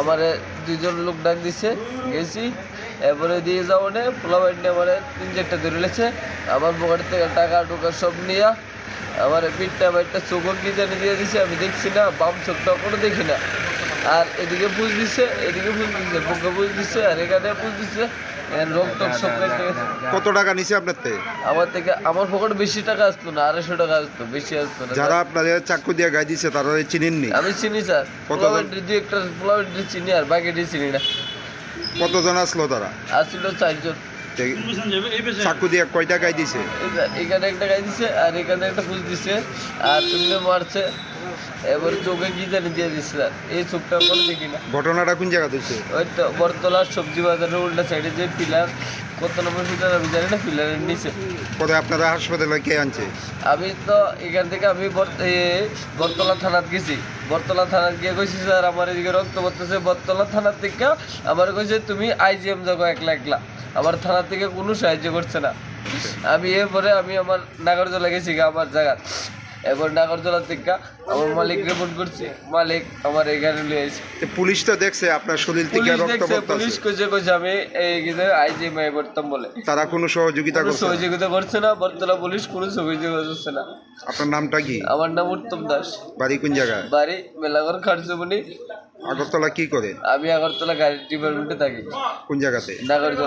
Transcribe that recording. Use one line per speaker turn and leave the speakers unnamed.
আমারে দুইজন লোক ডাক দিছে, গেছি, এরপরে দিয়ে যাব নে পোলাবাইন আমারে তিন চারটা ধরে লেছে আমার পকেট থেকে টাকা টুকা সব নিয়ে আমার পিঠটা বাইটটা চোখ কি জানি দিয়ে দিছে, আমি দেখছি না, বাম চোখটা কোনো দেখি না। আর এদিকে বুঝ দিছে এদিকে বুঝ দিছে বুকে বুঝ দিছে আর এখানে বুঝ দিছে রোগ টোক সব
কত টাকা নিছে আপনার থেকে?
আমার থেকে আমার পকেটে বেশি টাকা আসতো না আড়াইশো টাকা আসতো বেশি আসতো না।
যারা আপনাদের চাকু দিয়ে গাই দিছে তারা চিনেননি?
আমি চিনি স্যার।
কতজন?
পোলাবাইনটি দুই একটা পোলাবাইনটি চিনি আর বাকিটি চিনি না।
কতজন আসলো তারা?
আসছিল চারজন।
চাকু দিয়ে কয়টা গাই দিছে?
এখানে একটা গাই দিছে আর এখানে একটা ফুল দিছে। আর এমনি মারছে। এবার চোখে কি জানি দিয়ে দিচ্ছে স্যার এই চোখটা কোনো দেখি
ঘটনাটা কোন জায়গা দিচ্ছে
ওই তো বরতলার সবজি বাজারের উল্টা সাইডে যে পিলার কত নম্বর পিলার আমি জানি না পিলারের নিচে।
পরে আপনারা হাসপাতালে কে আনছে?
আমি তো এখান থেকে আমি বরতলা থানাত গেছি। বরতলা থানাত গিয়ে কইছি স্যার আমার এদিকে রক্ত পড়তেছে। বরতলা থানার থেকে আমার কইছে তুমি আইজিএম যাব একলা একলা। আমার থানা থেকে কোনো সাহায্য করছে না। আমি এরপরে আমি আমার নাগরজলা গেছি আমার জায়গা এবার থেকে আমার মালিক রিপোর্ট করছি। মালিক আমার এখানে লিয়ে এসে
পুলিশ তো দেখছে আপনার শরীর থেকে
পুলিশ
রক্ত
দেখছে পুলিশ কইছে কইছে আমি এই গিয়ে বলে।
তারা কোনো সহযোগিতা করছে
সহযোগিতা করছে না বরতলা পুলিশ কোনো সহযোগিতা করছে না।
আপনার নামটা কি?
আমার নাম উত্তম দাস।
বাড়ি কোন জায়গায়?
বাড়ি মেলাঘর খারজমনি
আগরতলা কি করে?
আমি আগরতলা গাড়ি ডিপার্টমেন্টে থাকি।
কোন জায়গাতে?
নাগরজলা